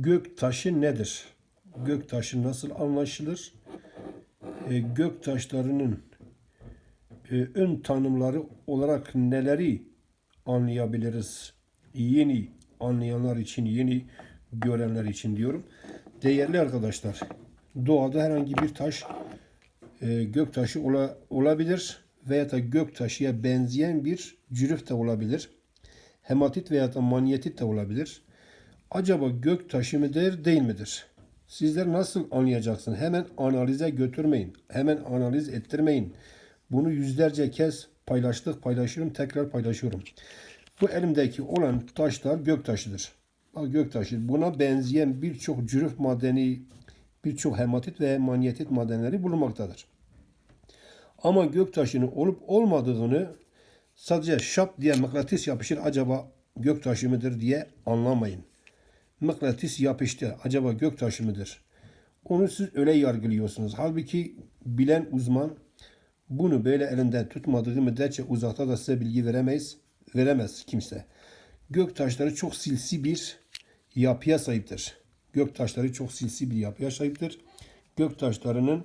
Gök taşı nedir? Gök taşı nasıl anlaşılır? E, gök taşlarının e, ön tanımları olarak neleri anlayabiliriz? Yeni anlayanlar için, yeni görenler için diyorum. Değerli arkadaşlar, doğada herhangi bir taş e, gök taşı ola, olabilir veya da gök taşıya benzeyen bir cürüf de olabilir. Hematit veya da manyetit de olabilir. Acaba gök taşı mıdır değil midir? Sizler nasıl anlayacaksınız? Hemen analize götürmeyin. Hemen analiz ettirmeyin. Bunu yüzlerce kez paylaştık, paylaşıyorum, tekrar paylaşıyorum. Bu elimdeki olan taşlar gök taşıdır. Bak gök taşı. Buna benzeyen birçok cürüf madeni, birçok hematit ve manyetit madenleri bulunmaktadır. Ama gök taşının olup olmadığını sadece şap diye mıknatıs yapışır acaba gök taşı mıdır diye anlamayın. Mıknatıs yapıştı acaba gök taşı mıdır? Onu siz öyle yargılıyorsunuz. Halbuki bilen uzman bunu böyle elinden tutmadığı müddetçe uzakta da size bilgi veremeyiz. Veremez kimse. Gök taşları çok silsi bir yapıya sahiptir. Gök taşları çok silsi bir yapıya sahiptir. Gök taşlarının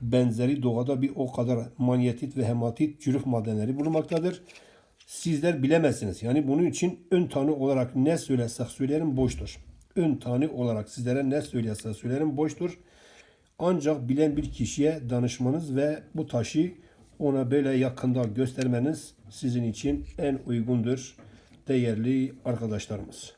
benzeri doğada bir o kadar manyetit ve hematit cürüf madenleri bulunmaktadır. Sizler bilemezsiniz. Yani bunun için ön tanı olarak ne söylesek söylerim boştur. Ön tanı olarak sizlere ne söylesek söylerim boştur. Ancak bilen bir kişiye danışmanız ve bu taşı ona böyle yakında göstermeniz sizin için en uygundur değerli arkadaşlarımız.